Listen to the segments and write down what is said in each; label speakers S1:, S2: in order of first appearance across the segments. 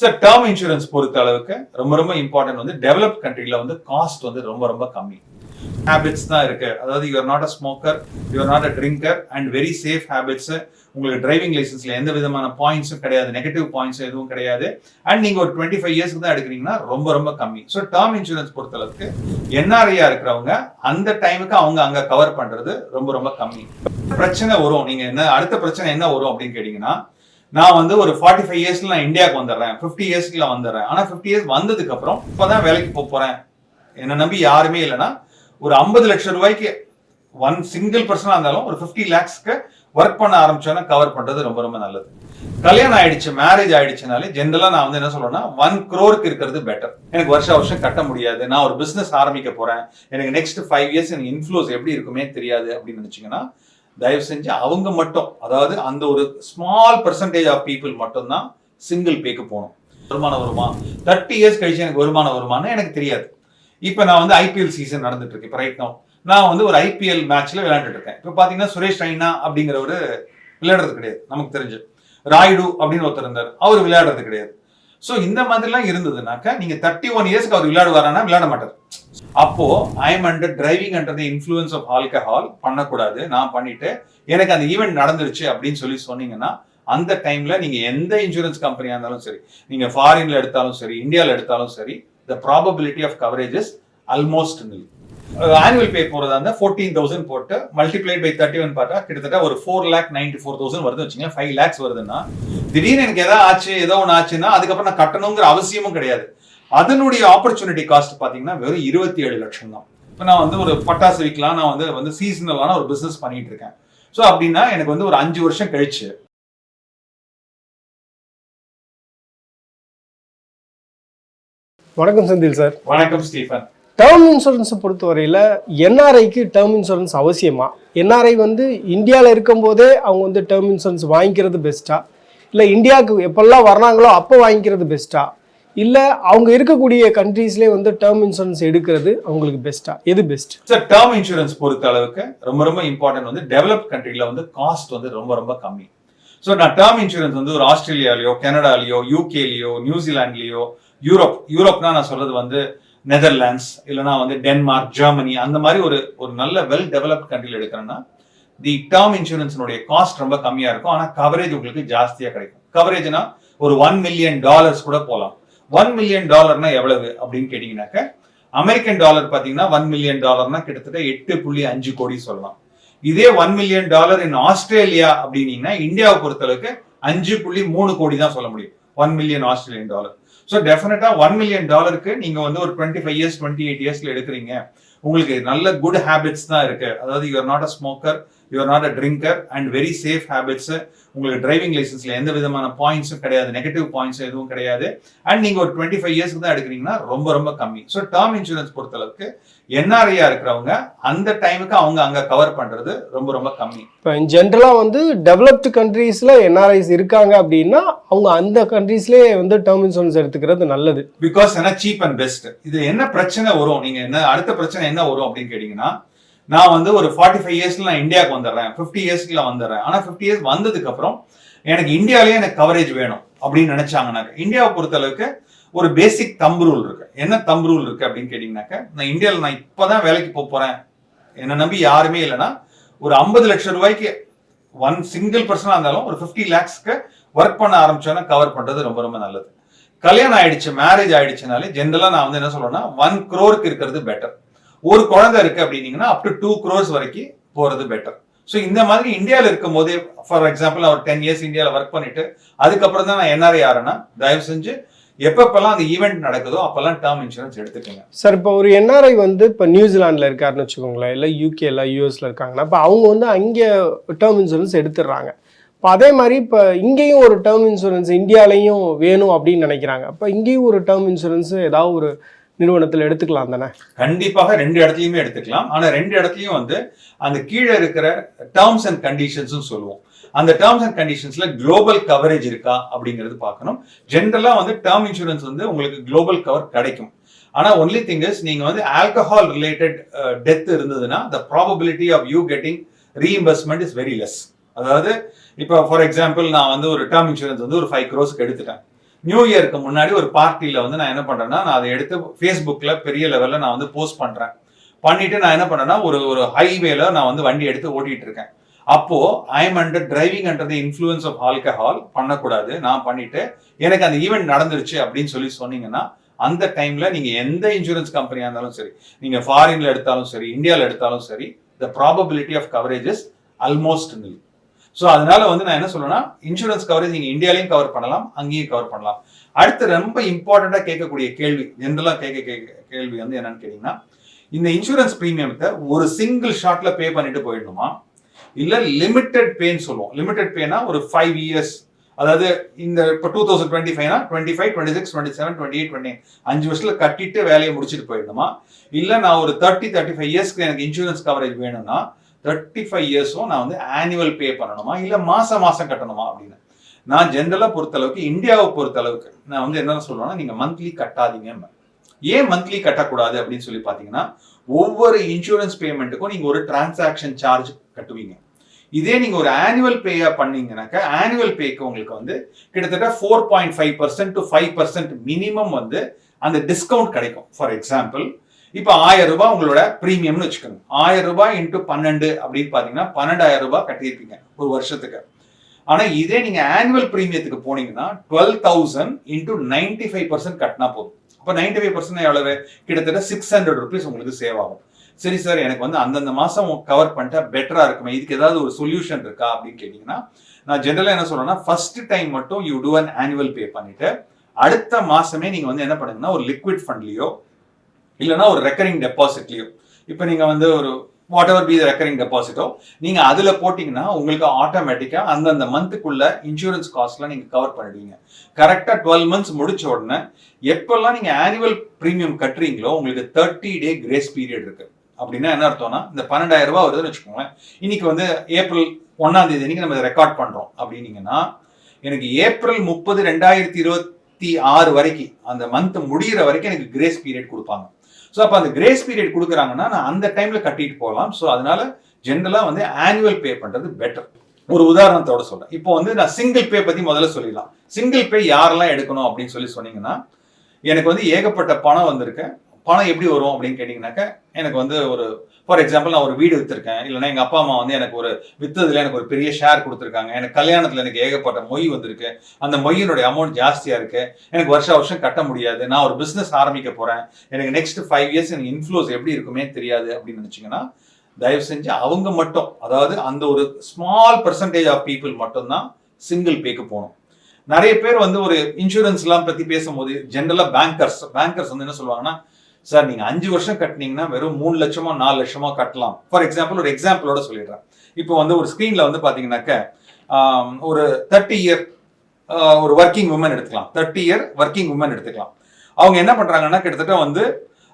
S1: Sir term insurance பொறுத்த அளவுக்கு ரொம்ப ரொம்ப இம்பார்ட்டன்ட் வந்து டெவலப் கண்ட்ரியில் வந்து காஸ்ட் வந்து ரொம்ப ரொம்ப கம்மி. ஹேபிட்ஸ் தான் இருக்கு. அதாவது you are not a smoker you are not a drinker and very safe habits உங்களுக்கு டிரைவிங் லைசன்ஸ்ல எந்த விதமான பாயிண்ட்ஸும் கிடையாது. நெகட்டிவ் பாயிண்ட்ஸும் எதுவும் கிடையாது. அண்ட் நீங்க ஒரு டுவெண்ட்டி ஃபைவ் இயர்ஸ்க்கு தான் எடுக்கிறீங்கன்னா ரொம்ப ரொம்ப கம்மி. ஸோ டேர்ம் இன்சூரன்ஸ் பொறுத்த அளவுக்கு என்ஆர்ஐயா இருக்கிறவங்க அந்த டைமுக்கு அவங்க அங்க கவர் பண்றது ரொம்ப ரொம்ப கம்மி. பிரச்சனை வரும். நீங்க என்ன அடுத்த பிரச்சனை என்ன வரும் அப்படின்னு கேட்டீங்கன்னா நான் வந்து ஒரு ஃபார்ட்டி ஃபைவ் இயர்ஸ்ல நான் இந்தியாவுக்கு வந்துடுறேன் ஃபிஃப்டி இயர்ஸ்ல வந்துடுறேன் ஆனா ஃபிஃப்டி இயர்ஸ் வந்ததுக்கு அப்புறம் இப்பதான் வேலைக்கு போக போறேன். என்னை நம்பி யாருமே இல்லைன்னா ஒரு ஐம்பது லட்சம் ரூபாய்க்கு ஒன் சிங்கிள் பர்சனா இருந்தாலும் ஒரு ஃபிஃப்டி லேக்ஸ்க்கு ஒர்க் பண்ண ஆரம்பிச்சோன்னா கவர் பண்றது ரொம்ப ரொம்ப நல்லது. கல்யாணம் ஆயிடுச்சு மேரேஜ் ஆயிடுச்சுனாலே ஜென்ரலா நான் வந்து என்ன சொல்றேன்னா ஒன் க்ரோருக்கு இருக்கிறது பெட்டர் எனக்கு வருஷ வருஷம் கட்ட முடியாது. நான் ஒரு பிசினஸ் ஆரம்பிக்க போறேன். எனக்கு நெக்ஸ்ட் ஃபைவ் இயர்ஸ் எனக்கு இன்ஃப்ளோஸ் எப்படி இருக்குமே தெரியாது அப்படின்னு நினைச்சீங்கன்னா தயவு செஞ்சு அவங்க மட்டும் அதாவது அந்த ஒரு ஸ்மால் பர்சன்டேஜ் ஆஃப் பீப்புள் மட்டும்தான் சிங்கிள் பேக்கு போகணும். வருமானம் வருமா? தேர்ட்டி இயர்ஸ் கழிச்சு எனக்கு வருமானம் வருமானம் எனக்கு தெரியாது. இப்போ நான் வந்து ஐபிஎல் சீசன் நடந்துட்டு இருக்கு. இப்போ ரைட் நோ நான் வந்து ஒரு ஐபிஎல் மேட்ச்ல விளையாண்டுட்டு இருக்கேன். இப்போ பார்த்தீங்கன்னா சுரேஷ் ரெய்னா அப்படிங்கிறவரு விளையாடுறது கிடையாது நமக்கு தெரிஞ்சு. ராயுடு அப்படின்னு ஒருத்தர் இருந்தார். அவர் விளையாடுறது கிடையாது. ஸோ இந்த மாதிரிலாம் இருந்ததுனாக்கா நீங்க தேர்ட்டி ஒன் இயர்ஸ்க்கு அவர் விளையாடுவாரானா? விளையாட மாட்டார் அப்போ I am under driving under the influence of alcohol பண்ணக்கூடாது. நான் பண்ணிட்டு எனக்கு அந்த ஈவெண்ட் நடந்துருச்சு அப்படின்னு சொல்லி சொன்னீங்கன்னா அந்த டைம்ல நீங்க எந்த இன்சூரன்ஸ் கம்பெனியா இருந்தாலும் சரி நீங்க ஃபாரின்ல எடுத்தாலும் சரி இந்தியாவில் எடுத்தாலும் சரி the probability of coverages almost nil annual pay போறதா இருந்தா ஃபோர்டீன் தௌசண்ட் போட்டு மல்டிப்ளைட் பை தேர்ட்டி ஒன் பார்த்தா கிட்டத்தட்ட ஒரு four lakh ninety four thousand வருது வச்சுங்க ஃபைவ் லேக்ஸ் வருதுன்னா திடீர்னு எனக்கு எதாவது ஆச்சு ஏதோ ஒன்று ஆச்சுன்னா அதுக்கப்புறம் நான் கட்டணுங்கிற அவசியமும் கிடையாது. அதனுடைய ஆப்பர்ச்சுனிட்டி காஸ்ட் பாத்தீங்கன்னா வெறும் இருபத்தி ஏழு லட்சம் தான். இப்போ நான் வந்து ஒரு பட்டாசு விற்கலாம் நான் வந்து வந்து சீசனலான ஒரு பிசினஸ் பண்ணிட்டு இருக்கேன். ஸோ அப்படின்னா எனக்கு வந்து ஒரு அஞ்சு வருஷம் கழிச்சு.
S2: வணக்கம் செந்தில் சார்.
S1: வணக்கம் ஸ்டீஃபன்.
S2: டேர்ம் இன்சூரன்ஸை பொறுத்தவரையில் என்ஆர்ஐக்கு டேர்ம் இன்சூரன்ஸ் அவசியமா? என்ஆர்ஐ வந்து இந்தியாவில் இருக்கும்போதே அவங்க வந்து டேர்ம் இன்சூரன்ஸ் வாங்கிக்கிறது பெஸ்ட்டா இல்லை இந்தியாவுக்கு எப்பெல்லாம் வர்றாங்களோ அப்போ வாங்கிக்கிறது பெஸ்ட்டா இல்லை அவங்க இருக்கக்கூடிய கண்ட்ரீஸ்லேயே வந்து டேர்ம் இன்சூரன்ஸ் எடுக்கிறது அவங்களுக்கு பெஸ்ட்டா எது பெஸ்ட்
S1: சார் டேர்ம் இன்சூரன்ஸ் பொறுத்த அளவுக்கு ரொம்ப ரொம்ப இம்பார்ட்டன்ட் வந்து டெவலப் கண்ட்ரியில் வந்து காஸ்ட் வந்து ரொம்ப ரொம்ப கம்மி. ஸோ நான் டேர்ம் இன்சூரன்ஸ் வந்து ஒரு ஆஸ்திரேலியாலேயோ கனடாலேயோ யூகேலேயோ நியூசிலாண்ட்லேயோ யூரோப் யூரோப்னா நான் சொல்றது வந்து நெதர்லாண்ட்ஸ் இல்லைனா வந்து டென்மார்க் ஜெர்மனி அந்த மாதிரி ஒரு ஒரு நல்ல வெல் டெவலப்ட் கண்ட்ரியில் எடுக்கிறேன்னா தி டேர்ம் இன்சூரன்ஸினுடைய காஸ்ட் ரொம்ப கம்மியாக இருக்கும். ஆனால் கவரேஜ் உங்களுக்கு ஜாஸ்தியாக கிடைக்கும். கவரேஜ்னா ஒரு ஒன் மில்லியன் டாலர்ஸ் கூட போகலாம் ஒன் மில்லியன் டாலர்னா எவ்வளவு அப்படின்னு கேட்டீங்கன்னாக்க அமெரிக்கன் டாலர் பாத்தீங்கன்னா ஒன் மில்லியன் டாலர்னா கிட்டத்தட்ட எட்டு புள்ளி அஞ்சு கோடி சொல்லலாம். இதே one million dollar in Australia அப்படின்னீங்கன்னா இந்தியாவை பொறுத்தளவுக்கு அஞ்சு புள்ளி மூணு கோடி தான் சொல்ல முடியும். One million Australian dollar so definitely one million டாலருக்கு நீங்க வந்து ஒரு twenty five years twenty eight இயர்ஸ்ல எடுக்கிறீங்க. உங்களுக்கு நல்ல குட் ஹேபிட்ஸ் தான் இருக்கு. அதாவது you are not a smoker you are not a drinker and very safe habits உங்களுக்கு டிரைவிங் லைசன்ஸ்ல எந்த விதமான பாயிண்ட்ஸும் கிடையாது. நெகட்டிவ் பாயிண்ட்ஸ் எதுவும் கிடையாது. அண்ட் நீங்க ஒரு டுவெண்ட்டி ஃபைவ் இயர்ஸ்க்கு தான் எடுக்கிறீங்கன்னா ரொம்ப ரொம்ப கம்மி. ஸோ டேர்ம் இன்சூரன்ஸ் பொறுத்தளவுக்கு என்ஆர்ஐயா இருக்கிறவங்க அந்த டைமுக்கு அவங்க அங்க கவர் பண்றது ரொம்ப ரொம்ப கம்மி.
S2: இப்போ ஜென்ரலாக வந்து டெவலப்டு கண்ட்ரீஸில் என்ஆர்ஐஸ் இருக்காங்க அப்படின்னா அவங்க அந்த கண்ட்ரீஸ்லேயே வந்து டேர்ம் இன்சூரன்ஸ் எடுத்துக்கிறது நல்லது.
S1: பிகாஸ் ஏன்னா சீப் அண்ட் பெஸ்ட் இது என்ன பிரச்சனை வரும்? நீங்க என்ன அடுத்த பிரச்சனை என்ன வரும் அப்படின்னு கேட்டீங்கன்னா நான் வந்து ஒரு ஃபார்ட்டி ஃபைவ் இயர்ஸ்ல நான் இந்தியாவுக்கு வந்துடுறேன். ஃபிஃப்டி இயர்ஸ்க்குள்ள வந்துடுறேன். ஆனா ஃபிஃப்டி இயர்ஸ் வந்ததுக்கு அப்புறம் எனக்கு இந்தியாலயே எனக்கு கவரேஜ் வேணும் அப்படின்னு நினைச்சாங்கனாக்க இந்தியாவை பொறுத்தளவுக்கு ஒரு பேசிக் தம்பு ரூல் இருக்கு. என்ன தம்பு ரூல் இருக்கு அப்படின்னு கேட்டீங்கன்னாக்க நான் இந்தியாவில் நான் இப்போதான் வேலைக்கு போக போறேன். என்னை நம்பி யாருமே இல்லைன்னா ஒரு ஐம்பது லட்சம் ரூபாய்க்கு ஒன் சிங்கிள் பர்சனாக இருந்தாலும் ஒரு ஃபிஃப்டி லேக்ஸ்க்கு ஒர்க் பண்ண ஆரம்பிச்சோன்னா கவர் பண்றது ரொம்ப ரொம்ப நல்லது. கல்யாணம் ஆயிடுச்சு மேரேஜ் ஆயிடுச்சுனாலே ஜென்ரலாக நான் வந்து என்ன சொல்றேன்னா ஒன் க்ரோருக்கு இருக்கிறது பெட்டர் ஒரு குழந்தை இருக்கு அப்படின்னீங்கன்னா அப் டு டூ க்ரோர்ஸ் வரைக்கும் போறது பெட்டர் ஸோ இந்த மாதிரி இந்தியாவில் இருக்கும் போதே ஃபார் எக்ஸாம்பிள் அவர் டென் இயர்ஸ் இந்தியாவில் ஒர்க் பண்ணிட்டு அதுக்கப்புறம் தான் நான் என்ஆர்ஐ ஆறேன்னா தயவு செஞ்சு எப்பப்பெல்லாம் அந்த ஈவெண்ட் நடக்குதோ அப்பெல்லாம் டேர்ம் இன்சூரன்ஸ் எடுத்துக்கோங்க.
S2: சார் இப்போ ஒரு என்ஆர்ஐ வந்து இப்போ நியூசிலாண்டில் இருக்காருன்னு வச்சுக்கோங்களேன் இல்லை யூகேல யூஎஸ்ல இருக்காங்கன்னா இப்போ அவங்க வந்து அங்கே டேர்ம் இன்சூரன்ஸ் எடுத்துடுறாங்க. இப்போ அதே மாதிரி இப்போ இங்கேயும் ஒரு டேர்ம் இன்சூரன்ஸ் இந்தியாலையும் வேணும் அப்படின்னு நினைக்கிறாங்க. அப்போ இங்கேயும் ஒரு டேர்ம் இன்சூரன்ஸ் ஏதாவது ஒரு நிறுவனத்தில் எடுத்துக்கலாம் தானே?
S1: கண்டிப்பாக ரெண்டு இடத்துலையுமே எடுத்துக்கலாம். ஆனால் ரெண்டு இடத்துலையும் வந்து அந்த கீழே இருக்கிற டேர்ம்ஸ் அண்ட் கண்டிஷன்ஸும் சொல்லுவோம். அந்த டேர்ம்ஸ் அண்ட் கண்டிஷன்ஸ்ல குளோபல் கவரேஜ் இருக்கா அப்படிங்கிறது பார்க்கணும். ஜென்ரலா வந்து டேர்ம் இன்சூரன்ஸ் வந்து உங்களுக்கு குளோபல் கவர் கிடைக்கும். ஆனா ஒன்லி திங் இஸ் நீங்க வந்து ஆல்கஹால் ரிலேட்டட் டெத் இருந்ததுன்னா the probability of you getting reimbursement is very less அதாவது இப்போ ஃபார் எக்ஸாம்பிள் நான் வந்து ஒரு டேர்ம் இன்சூரன்ஸ் வந்து ஒரு ஃபைவ் க்ரோஸ்க்கு எடுத்துட்டேன். நியூ இயருக்கு முன்னாடி ஒரு பார்ட்டியில வந்து நான் என்ன பண்றேன்னா நான் அதை எடுத்து ஃபேஸ்புக்கில் பெரிய லெவலில் நான் வந்து போஸ்ட் பண்றேன். பண்ணிட்டு நான் என்ன பண்ணேன்னா ஒரு ஒரு ஹைவேல நான் வந்து வண்டி எடுத்து ஓட்டிட்டு இருக்கேன். அப்போ I am under driving under the influence of alcohol பண்ணக்கூடாது. நான் பண்ணிட்டு எனக்கு அந்த ஈவெண்ட் நடந்துருச்சு அப்படின்னு சொல்லி சொன்னீங்கன்னா அந்த டைம்ல நீங்க எந்த இன்சூரன்ஸ் கம்பெனியா இருந்தாலும் சரி நீங்க ஃபாரின்ல எடுத்தாலும் சரி இந்தியாவில் எடுத்தாலும் சரி the probability of coverages almost nil so அதனால வந்து நான் என்ன சொல்றேன்னா இன்சூரன்ஸ் கவரேஜ் நீங்கள் இந்தியாலையும் கவர் பண்ணலாம் அங்கேயும் கவர் பண்ணலாம். அடுத்து ரொம்ப இம்பார்ட்டண்ட்டாக கேட்கக்கூடிய கேள்வி ஜென்ரலாக கேட்க கேட்க கேள்வி வந்து என்னன்னு கேட்டிங்கன்னா இந்த இன்சூரன்ஸ் ப்ரீமியத்தை ஒரு சிங்கிள் ஷாட்டில் பே பண்ணிட்டு போயிடணுமா? இல்லை லிமிடெட் பேன்னு சொல்லுவோம். லிமிடெட் பேனா ஒரு ஃபைவ் இயர்ஸ் அதாவது இந்த இப்போ two thousand twenty ஃபைவ்னா twenty five twenty six twenty seven twenty eight twenty அஞ்சு வருஷத்தில் கட்டிட்டு வேலையை முடிச்சுட்டு போயிடணுமா? இல்லை நான் ஒரு தேர்ட்டி தேர்ட்டி ஃபைவ் இயர்ஸ்க்கு எனக்கு இன்சூரன்ஸ் கவரேஜ் வேணும்னா தேர்ட்டி ஃபைவ் இயர்ஸும் நான் வந்து ஆனுவல் பே பண்ணணுமா? இல்லை மாதம் மாதம் கட்டணுமா அப்படின்னு. நான் ஜென்ரலாக பொறுத்தளவுக்கு இந்தியாவை பொறுத்தளவுக்கு நான் வந்து என்ன சொல்லுவேன்னா நீங்கள் மந்த்லி கட்டாதீங்க ஏன் மந்த்லி கட்டக்கூடாது அப்படின்னு சொல்லி பார்த்தீங்கன்னா ஒவ்வொரு இன்சூரன்ஸ் பேமெண்ட்டுக்கும் நீங்கள் ஒரு டிரான்சாக்ஷன் சார்ஜ் கட்டுவீங்க. இதே நீங்கள் ஒரு ஆனுவல் பேயாக பண்ணீங்கன்னாக்கா ஆனுவல் பேக்கு உங்களுக்கு வந்து கிட்டத்தட்ட four point five percent to five percent minimum வந்து அந்த டிஸ்கவுண்ட் கிடைக்கும். ஃபார் எக்ஸாம்பிள் இப்போ ஆயிரம் ரூபாய் உங்களோட ப்ரீமியம்னு வச்சுக்கோங்க ஆயிரம் ரூபாய் இன்ட்டு பன்னெண்டு அப்படின்னு பார்த்தீங்கன்னா பன்னெண்டாயிரம் ரூபாய் கட்டியிருப்பீங்க ஒரு வருஷத்துக்கு. ஆனா இதே நீங்க ஆனுவல் பிரீமியத்துக்கு போனீங்கன்னா twelve thousand into ninety five percent கட்டினா போதும். அப்போ நைன்டி ஃபைவ் பர்சன்ட் எவ்வளவு? கிட்டத்தட்ட சிக்ஸ் ஹண்ட்ரட் ருபீஸ் உங்களுக்கு சேவ் ஆகும். சரி சார் எனக்கு வந்து அந்தந்த மாசம் கவர் பண்ணிட்டா பெட்டரா இருக்குமே. இதுக்கு ஏதாவது ஒரு சொல்யூஷன் இருக்கா அப்படின்னு கேட்டீங்கன்னா நான் ஜென்ரலா என்ன சொல்றேன்னா ஃபர்ஸ்ட் டைம் மட்டும் you do an annual pay பண்ணிட்டு அடுத்த மாசமே நீங்க வந்து என்ன பண்ணுங்கன்னா ஒரு லிக்விட் ஃபண்ட்லயோ இல்லைன்னா ஒரு ரெக்கரிங் டெபாசிட்லயோ இப்போ நீங்கள் வந்து ஒரு வாட் எவர் பி ரெக்கரிங் டெபாசிட்டோ நீங்கள் அதில் போட்டிங்கன்னா உங்களுக்கு ஆட்டோமேட்டிக்காக அந்தந்த மந்த்துக்குள்ளே இன்சூரன்ஸ் காஸ்ட்லாம் நீங்கள் கவர் பண்ணிடுவீங்க. கரெக்டாக டுவெல் மந்த்ஸ் முடிச்ச உடனே எப்போல்லாம் நீங்கள் ஆனுவல் ப்ரீமியம் கட்டுறீங்களோ உங்களுக்கு தேர்ட்டி டே கிரேஸ் பீரியட் இருக்குது அப்படின்னா என்ன அர்த்தம்னா இந்த பன்னெண்டாயிரம் ரூபாய் வருதுன்னு வச்சுக்கோங்களேன். இன்னைக்கு வந்து ஏப்ரல் ஒன்னாம் தேதி அன்னைக்கு நம்ம ரெக்கார்ட் பண்றோம். அப்படின்னீங்கன்னா எனக்கு ஏப்ரல் முப்பது ரெண்டாயிரத்தி இருபத்தி ஆறு வரைக்கும் அந்த மந்த் முடியிற வரைக்கும் எனக்கு கிரேஸ் பீரியட் கொடுப்பாங்க. ஸோ அப்போ அந்த கிரேஸ் பீரியட் கொடுக்குறாங்கன்னா நான் அந்த டைமில் கட்டிட்டு போகலாம். ஸோ அதனால ஜென்ரலாக வந்து ஆனுவல் பே பண்ணுறது பெட்டர் ஒரு உதாரணத்தோட சொல்கிறேன் இப்போ வந்து நான் சிங்கிள் பே பற்றி முதல்ல சொல்லிடலாம். சிங்கிள் பே யாரெல்லாம் எடுக்கணும் அப்படின்னு சொல்லி சொன்னீங்கன்னா எனக்கு வந்து ஏகப்பட்ட பணம் வந்திருக்கு. பணம் எப்படி வரும் அப்படின்னு கேட்டீங்கன்னாக்க எனக்கு வந்து ஒரு ஃபார் எக்ஸாம்பிள் நான் ஒரு வீடு வித்திருக்கேன். இல்லைன்னா எங்கள் அப்பா அம்மா வந்து எனக்கு ஒரு வித்ததுல எனக்கு ஒரு பெரிய ஷேர் கொடுத்துருக்காங்க. எனக்கு கல்யாணத்தில் எனக்கு ஏகப்பட்ட மொய் வந்திருக்கு. அந்த மொய்யினுடைய அமௌண்ட் ஜாஸ்தியாக இருக்கு. எனக்கு வருஷ வருஷம் கட்ட முடியாது. நான் ஒரு பிஸ்னஸ் ஆரம்பிக்க போகிறேன் எனக்கு நெக்ஸ்ட் ஃபைவ் இயர்ஸ் எனக்கு இன்ஃப்ளூஸ் எப்படி இருக்குமே தெரியாது அப்படின்னு நினச்சிங்கன்னா தயவு செஞ்சு அவங்க மட்டும் அதாவது அந்த ஒரு ஸ்மால் பர்சன்டேஜ் ஆஃப் பீப்புள் மட்டும்தான் சிங்கிள் பேக்கு போகணும். நிறைய பேர் வந்து ஒரு இன்சூரன்ஸ்லாம் பற்றி பேசும்போது ஜென்ரலாக பேங்கர்ஸ் பேங்கர்ஸ் வந்து என்ன சொல்லுவாங்கன்னா சார் நீங்க அஞ்சு வருஷம் கட்டினீங்கன்னா வெறும் மூணு லட்சமோ நாலு லட்சமோ கட்டலாம். ஃபார் எக்ஸாம்பிள் ஒரு எக்ஸாம்பிளோட சொல்லிடுறேன். இப்போ வந்து ஒரு ஸ்க்ரீனில் வந்து பார்த்தீங்கன்னாக்க ஒரு தேர்ட்டி இயர் ஒரு ஒர்க்கிங் உமன் எடுத்துக்கலாம். தேர்ட்டி இயர் ஒர்க்கிங் உமன் எடுத்துக்கலாம். அவங்க என்ன பண்றாங்கன்னா கிட்டத்தட்ட வந்து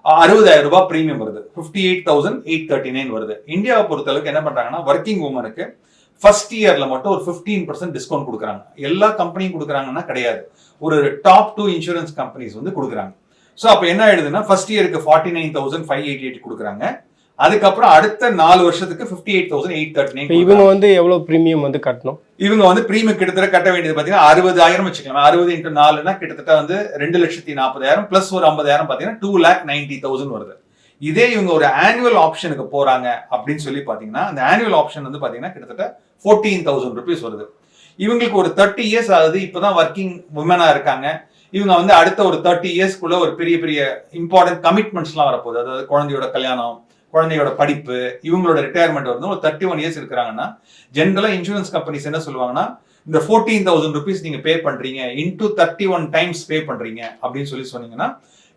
S1: அறுபதாயிரம் ரூபாய் ப்ரீமியம் வருது. Fifty eight thousand eight thirty nine வருது. இந்தியாவை பொறுத்தளவுக்கு என்ன பண்றாங்கன்னா ஒர்க்கிங் உமனுக்கு ஃபர்ஸ்ட் இயர்ல மட்டும் ஒரு ஃபிஃப்டீன் பர்சன்ட் டிஸ்கவுண்ட் கொடுக்குறாங்க. எல்லா கம்பெனியும் கொடுக்குறாங்கன்னா கிடையாது. ஒரு டாப் டூ இன்சூரன்ஸ் கம்பெனிஸ் வந்து கொடுக்குறாங்க. ஸோ அப்போ என்ன ஆயிடுதுன்னா ஃபர்ஸ்ட் இயருக்கு forty nine thousand five eighty eight கொடுக்குறாங்க. அதுக்கப்புறம் அடுத்த நாலு வருஷத்துக்கு fifty eight thousand eight thirty nine
S2: இவங்க வந்து எவ்வளவு ப்ரீமியம் வந்து கட்டணும்?
S1: இவங்க வந்து பிரீமியம் கிட்டத்தட்ட கட்ட வேண்டியது பாத்தீங்கன்னா அறுபதாயிரம் வச்சுக்கலாம். அறுபது இன்ட்டு நாலுனா கிட்டத்தட்ட வந்து ரெண்டு லட்சத்தி நாற்பதாயிரம் பிளஸ் ஒரு ஐம்பதாயிரம் பாத்தீங்கன்னா டூ லேக் நைன்டி தௌசண்ட் வருது. இதே இவங்க ஒரு ஆனுவல் ஆப்ஷனுக்கு போறாங்க அப்படின்னு சொல்லி பாத்தீங்கன்னா அந்த ஆனுவல் ஆப்ஷன் வந்து பாத்தீங்கன்னா கிட்டத்தட்ட ஃபோர்டீன் தௌசண்ட் ருபீஸ் வருது. இவங்களுக்கு ஒரு தேர்ட்டி இயர்ஸ் ஆகுது. இப்பதான் ஒர்க்கிங் உமனா இருக்காங்க. இவங்க வந்து அடுத்த ஒரு தேர்ட்டி இயர்ஸ்க்குள்ள ஒரு பெரிய பெரிய இம்பார்ட்டன்ட் கமிட்மெண்ட்ஸ்லாம் வரப்போகுது. அதாவது குழந்தையோட கல்யாணம் குழந்தையோட படிப்பு இவங்களோட ரிட்டையர்மெண்ட் வந்து ஒரு தேர்ட்டி ஒன் இயர்ஸ் இருக்கிறாங்கன்னா ஜென்ரலாக இன்சூரன்ஸ் கம்பெனிஸ் என்ன சொல்லுவாங்கன்னா இந்த ஃபோர்டீன் தௌசண்ட் ருபீஸ் நீங்கள் பே பண்ணுறீங்க into thirty one times pay பண்ணுறீங்க அப்படின்னு சொல்லி சொன்னீங்கன்னா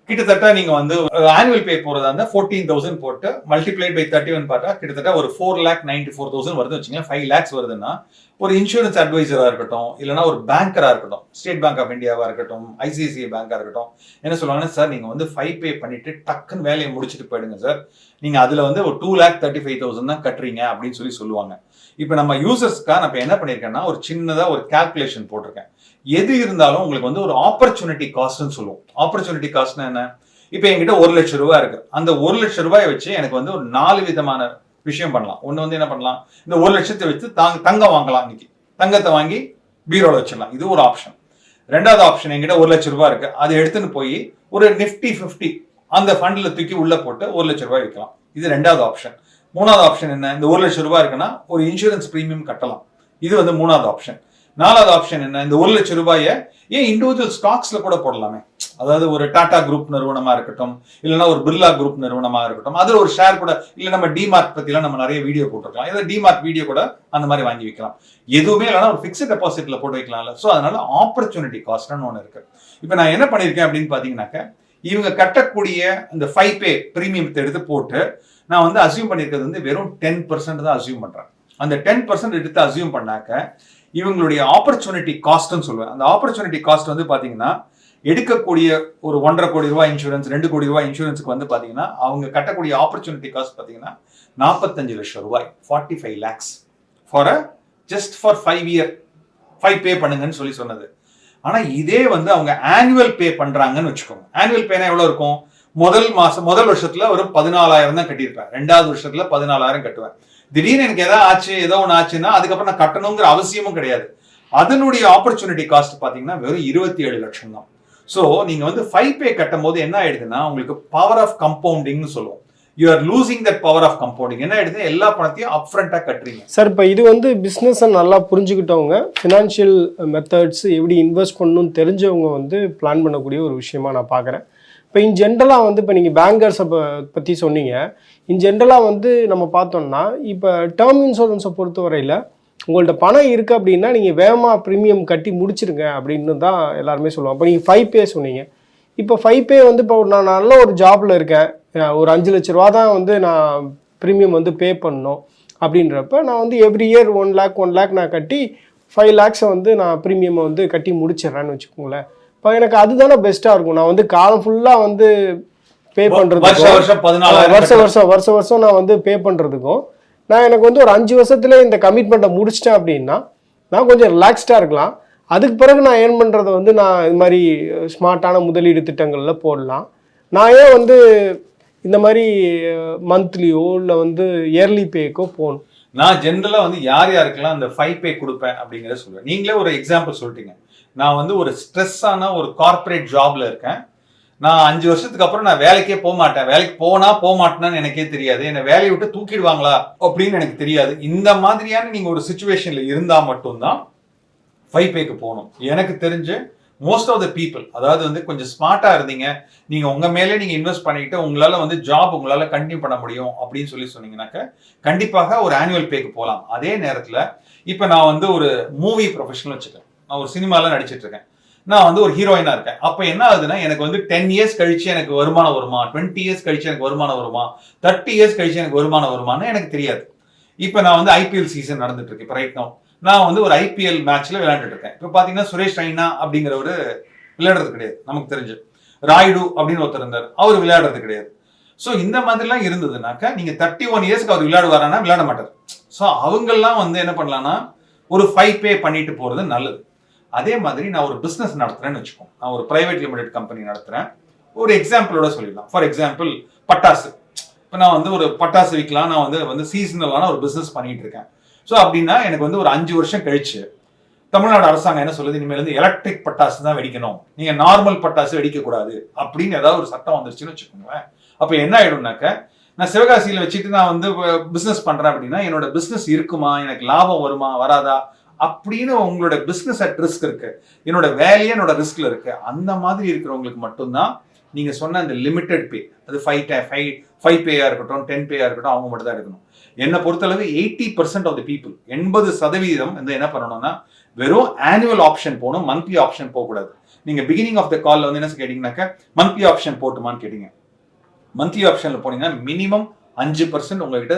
S1: கிட்டத்தட்ட நீங்க வந்து ஆனுவல் பே போறதா இருந்தா ஃபோர்டீன் தௌசண்ட் போட்டு மல்டிப்ளைட் பை தேர்ட்டி ஒன் பார்த்தா கிட்டத்தட்ட ஒரு four lakh ninety four thousand வருது வச்சுங்க ஃபைவ் லேக்ஸ் வருதுன்னா ஒரு இன்சூரன்ஸ் அட்வைசரா இருக்கட்டும் இல்லைன்னா ஒரு பேங்கரா இருக்கட்டும் ஸ்டேட் பேங்க் ஆஃப் இந்தியாவா இருக்கட்டும் ஐசிஐசிஐ பேங்கா இருக்கட்டும் என்ன சொல்லுவாங்கன்னா சார் நீங்க வந்து ஃபைவ் பே பண்ணிட்டு டக்குன்னு வேலையை முடிச்சுட்டு போயிடுங்க சார். நீங்க அதுல வந்து ஒரு two lakh thirty five thousand தான் கட்டுறீங்க அப்படின்னு சொல்லி சொல்லுவாங்க. இப்போ நம்ம யூசர்ஸ்க்காக நான் இப்போ என்ன பண்ணியிருக்கேன்னா ஒரு சின்னதாக ஒரு கால்குலேஷன் போட்டிருக்கேன். எது இருந்தாலும் உங்களுக்கு வந்து ஒரு ஆப்பர்ச்சுனிட்டி காஸ்ட்னு சொல்லுவோம். ஆப்பர்ச்சுனிட்டி காஸ்ட்னா என்ன? இப்போ என்கிட்ட ஒரு லட்சம் ரூபாய் இருக்கு. அந்த ஒரு லட்சம் ரூபாயை வச்சு எனக்கு வந்து ஒரு நாலு விதமான விஷயம் பண்ணலாம். ஒன்று வந்து என்ன பண்ணலாம்? இந்த ஒரு லட்சத்தை வச்சு தாங்க தங்கம் வாங்கலாம் இன்னைக்கு. தங்கத்தை வாங்கி பீரோவில் வச்சிடலாம். இது ஒரு ஆப்ஷன் ரெண்டாவது ஆப்ஷன் என்கிட்ட ஒரு லட்சம் ரூபாய் இருக்கு. அதை எடுத்துன்னு போய் ஒரு நிஃப்டி 50 அந்த ஃபண்டில் தூக்கி உள்ள போட்டு ஒரு லட்சம் ரூபாய் விற்கலாம் இது ரெண்டாவது ஆப்ஷன் மூணாவது ஆப்ஷன் என்ன? இந்த ஒரு லட்சம் ரூபாய் இருக்குன்னா ஒரு இன்சூரன்ஸ் ப்ரீமியம் கட்டலாம். இது வந்து மூணாவது ஆப்ஷன் நாலாவது ஆப்ஷன் என்ன? இந்த ஒரு லட்சம் ரூபாயை ஏன் இண்டிவிஜுவல் ஸ்டாக்ஸ்ல கூட போடலாமே? அதாவது ஒரு டாடா குரூப் நிறுவனமா இருக்கட்டும் இல்லைன்னா ஒரு பிர்லா குரூப் நிறுவனமா இருக்கட்டும் அதுல ஒரு ஷேர் கூட இல்ல நம்ம டிமார்ட் பத்திலாம் நம்ம நிறைய வீடியோ போட்டிருக்கலாம். ஏதாவது டிமார்ட் வீடியோ கூட அந்த மாதிரி வாங்கி வைக்கலாம். எதுவுமே இல்லைன்னா ஒரு ஃபிக்ஸ்ட் டெபாசிட்ல போட்டு வைக்கலாம்ல. ஸோ அதனால ஆப்பர்ச்சுனிட்டி காஸ்ட்னு ஒன்று இருக்கு. இப்போ நான் என்ன பண்ணியிருக்கேன் அப்படின்னு பாத்தீங்கன்னாக்க இவங்க கட்டக்கூடிய இந்த ஃபைவ் பே ப்ரீமியத்தை எடுத்து போட்டு நான் வந்து அசியூம் பண்ணியிருக்கிறது வந்து வெறும் டென் பர்சன்ட் தான் அசியூம் பண்றேன். அந்த டென் பர்சன்ட் எடுத்து அசியூம் பண்ணாக்க இவங்களுடைய ஆப்பர்ச்சுனிட்டி காஸ்ட்னு சொல்லுவேன். அந்த ஆப்பர்ச்சுனிட்டி காஸ்ட் வந்து பாத்தீங்கன்னா எடுக்கக்கூடிய ஒரு ஒன்றரை கோடி ரூபாய் இன்சூரன்ஸ் ரெண்டு கோடி ரூபாய் இன்சூரன்ஸ்க்கு வந்து பாத்தீங்கன்னா அவங்க கட்டக்கூடிய ஆப்பர்ச்சுனிட்டி காஸ்ட் பாத்தீங்கன்னா நாற்பத்தஞ்சு லட்சம் ரூபாய் forty five lakhs for a just for five year five pay பண்ணுங்கன்னு சொல்லி சொன்னது. ஆனா இதே வந்து அவங்க ஆனுவல் பே பண்றாங்கன்னு வச்சுக்கோங்க. ஆனுவல் பேனா எவ்வளவு இருக்கும்? முதல் மாசம் முதல் வருஷத்துல ஒரு பதினாலாயிரம் தான் கட்டியிருப்பேன். ரெண்டாவது வருஷத்துல பதினாலாயிரம் கட்டுவேன். திடீர்னு எனக்கு ஏதாவது ஆச்சு ஏதோ ஒன்று ஆச்சுன்னா அதுக்கப்புறம் நான் கட்டணுங்கிற அவசியமும் கிடையாது. அதனுடைய ஆப்பர்ச்சுனிட்டி காஸ்ட் பார்த்தீங்கன்னா வெறும் இருபத்தி ஏழு லட்சம் தான். ஸோ நீங்கள் வந்து ஃபைவ் பே கட்டும் போது என்ன ஆயிடுதுன்னா உங்களுக்கு பவர் ஆஃப் கம்பவுண்டிங்னு சொல்லுவோம். You are losing that power of compounding என்ன ஆயிடுது எல்லா பணத்தையும் அப்ஃப்ரண்ட்டாக கட்டுறீங்க.
S2: சார் இப்போ இது வந்து பிஸ்னஸை நல்லா புரிஞ்சுக்கிட்டவங்க ஃபினான்ஷியல் மெத்தட்ஸ் எப்படி இன்வெஸ்ட் பண்ணணும்னு தெரிஞ்சவங்க வந்து பிளான் பண்ணக்கூடிய ஒரு விஷயமா நான் பார்க்குறேன் இப்போ இன் ஜென்ரலாக வந்து இப்போ நீங்கள் பேங்கர்ஸை பற்றி சொன்னீங்க. இன் ஜென்ரலாக வந்து நம்ம பார்த்தோம்னா இப்போ டேர்ம் இன்சூரன்ஸை பொறுத்தவரையில் உங்கள்ட்ட பணம் இருக்குது அப்படின்னா நீங்கள் வேகமாக ப்ரீமியம் கட்டி முடிச்சிருங்க அப்படின்னு தான் எல்லாருமே சொல்லுவாங்க. அப்போ நீங்கள் ஃபைவ் பே சொன்னீங்க. இப்போ ஃபைவ் பே வந்து இப்போ நான் நல்ல ஒரு ஜாப்பில் இருக்கேன். ஒரு அஞ்சு லட்ச ரூபா தான் வந்து நான் ப்ரீமியம் வந்து பே பண்ணணும் அப்படின்றப்ப நான் வந்து every year one lakh one lakh நான் கட்டி ஃபைவ் லேக்ஸை வந்து நான் ப்ரீமியம் வந்து கட்டி முடிச்சிடுறேன்னு வச்சுக்கோங்களேன். இப்போ எனக்கு அதுதானே பெஸ்ட்டாக இருக்கும். நான் வந்து காலம் ஃபுல்லாக வந்து பே பண்ணுறது
S1: வருஷம் வருஷம்
S2: வருஷம் வருஷம் நான் வந்து பே பண்ணுறதுக்கும் நான் எனக்கு வந்து ஒரு அஞ்சு வருஷத்துல இந்த கமிட்மெண்ட்டை முடிச்சிட்டேன் அப்படின்னா நான் கொஞ்சம் ரிலாக்ஸ்டாக இருக்கலாம். அதுக்கு பிறகு நான் ஏர்ன் பண்ணுறதை வந்து நான் இது மாதிரி ஸ்மார்ட்டான முதலீடு திட்டங்களில் போடலாம். நான் ஏன் வந்து இந்த மாதிரி மந்த்லியோ இல்லை வந்து இயர்லி பேக்கோ போகணும்?
S1: நான் ஜென்ரலா வந்து யார் யாருக்கெல்லாம் அந்த ஃபைவ் பே கொடுப்பேன் அப்படிங்கறத சொல்றேன். நீங்களே ஒரு எக்ஸாம்பிள் சொல்லிட்டீங்க நான் வந்து ஒரு ஸ்ட்ரெஸ்ஸான ஒரு கார்ப்பரேட் ஜாப்ல இருக்கேன். நான் அஞ்சு வருஷத்துக்கு அப்புறம் நான் வேலைக்கே போக மாட்டேன். வேலைக்கு போனா போக மாட்டேன்னு எனக்கே தெரியாது. என்னை வேலையை விட்டு தூக்கிடுவாங்களா அப்படின்னு எனக்கு தெரியாது. இந்த மாதிரியான நீங்க ஒரு சுச்சுவேஷன்ல இருந்தா மட்டும்தான் ஃபைவ் பேக்கு போகணும். எனக்கு தெரிஞ்சு மோஸ்ட் ஆஃப் த பீப்புள் அதாவது வந்து கொஞ்சம் ஸ்மார்ட்டா இருந்தீங்க. நீங்க உங்க மேலே நீங்க இன்வெஸ்ட் பண்ணிக்கிட்டு உங்களால வந்து ஜாப் உங்களால கண்டினியூ பண்ண முடியும் அப்படின்னு சொல்லி சொன்னீங்கன்னாக்க கண்டிப்பாக ஒரு ஆனுவல் பேக்கு போகலாம். அதே நேரத்தில் இப்போ நான் வந்து ஒரு மூவி ப்ரொஃபஷனல் வச்சுக்கேன் நான் ஒரு சினிமாலாம் நடிச்சிட்டு இருக்கேன் நான் வந்து ஒரு ஹீரோயினா இருக்கேன். அப்ப என்ன ஆகுதுன்னா எனக்கு வந்து டென் இயர்ஸ் கழிச்சு எனக்கு வருமானம் வருமா? டுவெண்ட்டி இயர்ஸ் கழிச்சு எனக்கு வருமானம் வருமா? தேர்ட்டி இயர்ஸ் கழிச்சு எனக்கு வருமானம் வருமானு எனக்கு தெரியாது. இப்ப நான் வந்து ஐபிஎல் சீசன் நடந்துட்டு இருக்கு இப்போ ரைட் நோ நான் வந்து ஒரு ஐபிஎல் மேட்ச்ல விளையாண்டுட்டு இருக்கேன் இப்போ பாத்தீங்கன்னா சுரேஷ் ட்ரெய்னா அப்படிங்கிற ஒரு விளையாடுறது கிடையாது. நமக்கு தெரிஞ்சு. ராயுடு அப்படின்னு ஒருத்தர் இருந்தார். அவர் விளையாடுறது கிடையாது. ஸோ இந்த மாதிரிலாம் இருந்ததுனாக்கா நீங்க தேர்ட்டி ஒன் இயர்ஸ்க்கு அவர் விளையாடுவாரானா விளையாட மாட்டார். ஸோ அவங்கெல்லாம் வந்து என்ன பண்ணலாம்னா ஒரு ஃபைவ் பே பண்ணிட்டு போறது நல்லது. அதே மாதிரி நான் ஒரு பிஸ்னஸ் நடத்துறேன்னு வச்சுக்கோங்க. நான் ஒரு பிரைவேட் லிமிடெட் கம்பெனி நடத்துறேன். ஒரு எக்ஸாம்பிளோட சொல்லிடலாம். ஃபார் எக்ஸாம்பிள் பட்டாசு. இப்போ நான் வந்து ஒரு பட்டாசு விற்கலாம் நான் வந்து வந்து சீசனலான ஒரு பிஸ்னஸ் பண்ணிட்டு இருக்கேன். ஸோ அப்படின்னா எனக்கு வந்து ஒரு அஞ்சு வருஷம் கழிச்சு தமிழ்நாடு அரசாங்கம் என்ன சொல்லுது? இனிமேல் வந்து எலக்ட்ரிக் பட்டாசு தான் வெடிக்கணும். நீங்க நார்மல் பட்டாசு வெடிக்கக்கூடாது. அப்படின்னு ஏதாவது ஒரு சட்டம் வந்துருச்சுன்னு வச்சுக்கோங்களேன். அப்போ என்ன ஆயிடும்னாக்க நான் சிவகாசியில் வச்சுட்டு நான் வந்து பிஸ்னஸ் பண்றேன் அப்படின்னா என்னோட பிஸ்னஸ் இருக்குமா? எனக்கு லாபம் வருமா? வராதா? அப்படின்னு உங்களோட பிஸ்னஸ் அட் ரிஸ்க் இருக்கு. என்னோட வேலையே என்னோட ரிஸ்க்ல இருக்கு. அந்த மாதிரி இருக்கிறவங்களுக்கு மட்டும்தான் நீங்க சொன்ன அந்த லிமிட்டெட் பே அது ஃபைவ் ஃபைவ் ஃபைவ் பேயா இருக்கட்டும் டென் பேயா இருக்கட்டும் அவங்க மட்டும் தான் எடுக்கணும். என்னை பொறுத்தளவு eighty percent of the people எண்பது சதவீதம் வந்து என்ன பண்ணணும்னா வெறும் ஆனுவல் ஆப்ஷன் போகணும் மந்த்லி ஆப்ஷன் போகக்கூடாது. நீங்க பிகினிங் ஆஃப் த கால்ல வந்து என்ன கேட்டீங்கன்னாக்க மந்த்லி ஆப்ஷன் போட்டுமான்னு கேட்டீங்க. மந்த்லி ஆப்ஷன்ல போனீங்கன்னா மினிமம் அஞ்சு பர்சன்ட் உங்ககிட்ட